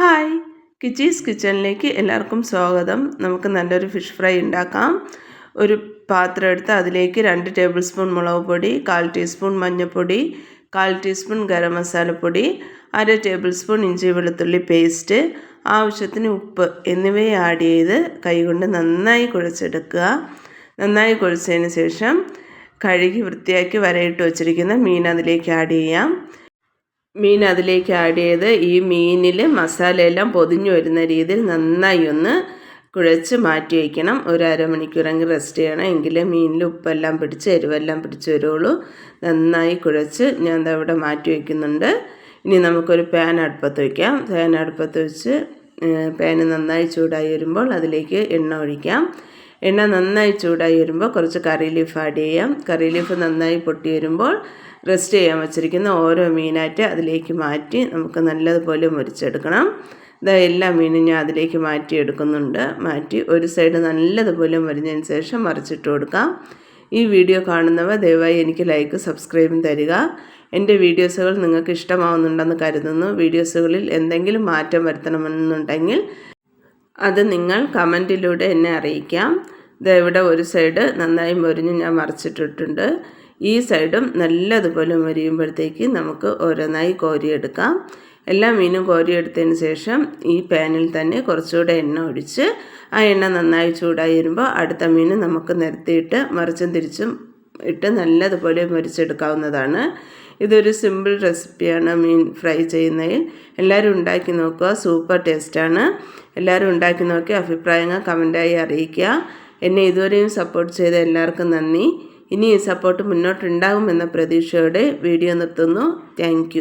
Hi കിച്ചീസ് കിച്ചണിലേക്ക് എല്ലാവർക്കും സ്വാഗതം. നമുക്ക് നല്ലൊരു ഫിഷ് ഫ്രൈ ഉണ്ടാക്കാം. ഒരു പാത്രം എടുത്ത് അതിലേക്ക് രണ്ട് ടേബിൾ സ്പൂൺ മുളക് പൊടി കാൽ ടീസ്പൂൺ മഞ്ഞൾപ്പൊടി കാൽ ടീസ്പൂൺ ഗരം മസാലപ്പൊടി അര ടേബിൾ സ്പൂൺ ഇഞ്ചി വെളുത്തുള്ളി പേസ്റ്റ് ആവശ്യത്തിന് ഉപ്പ് എന്നിവയെ ആഡ് ചെയ്ത് കൈകൊണ്ട് നന്നായി കുഴച്ചെടുക്കുക. നന്നായി കുഴച്ചതിന് ശേഷം കഴുകി വൃത്തിയാക്കി വരയിട്ട് വച്ചിരിക്കുന്ന മീൻ അതിലേക്ക് ആഡ് ചെയ്യാം. മീൻ അതിലേക്ക് ആഡ് ചെയ്ത് ഈ മീനിൽ മസാലയെല്ലാം പൊതിഞ്ഞു വരുന്ന രീതിയിൽ നന്നായി ഒന്ന് കുഴച്ച് മാറ്റി വയ്ക്കണം ഒരു അരമണിക്കൂറെങ്കിൽ റെസ്റ്റ് ചെയ്യണം. എങ്കിലേ മീനിൽ ഉപ്പെല്ലാം പിടിച്ച് എരിവെല്ലാം പിടിച്ച് വരുള്ളൂ. നന്നായി കുഴച്ച് ഞാൻ അവിടെ മാറ്റി വയ്ക്കുന്നുണ്ട് ഇനി നമുക്കൊരു പാൻ അടുപ്പത്ത് വയ്ക്കാം പാൻ അടുപ്പത്ത് വെച്ച് പാന് നന്നായി ചൂടായി വരുമ്പോൾ അതിലേക്ക് എണ്ണ ഒഴിക്കാം. എണ്ണ നന്നായി ചൂടായി വരുമ്പോൾ കുറച്ച് കറി ലീഫ് ആഡ് ചെയ്യാം. കറി ലീഫ് നന്നായി പൊട്ടി വരുമ്പോൾ റെസ്റ്റ് ചെയ്യാൻ വെച്ചിരിക്കുന്ന ഓരോ മീനായിട്ട് അതിലേക്ക് മാറ്റി നമുക്ക് നല്ലതുപോലെ മുരിച്ചെടുക്കണം. ഇതാ എല്ലാ മീനും ഞാൻ അതിലേക്ക് മാറ്റി എടുക്കുന്നുണ്ട്. മാറ്റി ഒരു സൈഡ് നല്ലതുപോലെ മുരിഞ്ഞതിന് ശേഷം മറിച്ചിട്ട് കൊടുക്കാം. ഈ വീഡിയോ കാണുന്നവർ ദയവായി എനിക്ക് ലൈക്ക് സബ്സ്ക്രൈബും തരിക. എന്റെ വീഡിയോസുകൾ നിങ്ങൾക്ക് ഇഷ്ടമാവുന്നുണ്ടെന്ന് കരുതുന്നു. വീഡിയോസുകളിൽ എന്തെങ്കിലും മാറ്റം വരുത്തണമെന്നുണ്ടെങ്കിൽ അത് നിങ്ങൾ കമന്റിലൂടെ എന്നെ അറിയിക്കാം. ഇവിടെ ഒരു സൈഡ് നന്നായി മൊരിഞ്ഞ് ഞാൻ മറിച്ചിട്ടിട്ടുണ്ട്. ഈ സൈഡും നല്ലതുപോലെ മൊരിയുമ്പോഴത്തേക്ക് നമുക്ക് ഓരോന്നായി കോരിയെടുക്കാം. എല്ലാ മീനും കോരിയെടുത്തതിന് ശേഷം ഈ പാനിൽ തന്നെ കുറച്ചുകൂടെ എണ്ണ ഒഴിച്ച് ആ എണ്ണ നന്നായി ചൂടായി വരുമ്പോൾ അടുത്ത മീൻ നമുക്ക് നിരത്തിയിട്ട് മറിച്ചും തിരിച്ചും ഇട്ട് നല്ലതുപോലെ മരിച്ചെടുക്കാവുന്നതാണ്. ഇതൊരു സിമ്പിൾ റെസിപ്പിയാണ് മീൻ ഫ്രൈ ചെയ്യുന്നതിൽ. എല്ലാവരും ഉണ്ടാക്കി നോക്കുക. സൂപ്പർ ടേസ്റ്റാണ് എല്ലാവരും ഉണ്ടാക്കി നോക്കി അഭിപ്രായങ്ങൾ കമന്റായി അറിയിക്കുക. എന്നെ ഇതുവരെയും സപ്പോർട്ട് ചെയ്ത എല്ലാവർക്കും നന്ദി. ഇനി ഈ സപ്പോർട്ട് മുന്നോട്ടുണ്ടാകുമെന്ന പ്രതീക്ഷയോടെ വീഡിയോ നിർത്തുന്നു. താങ്ക്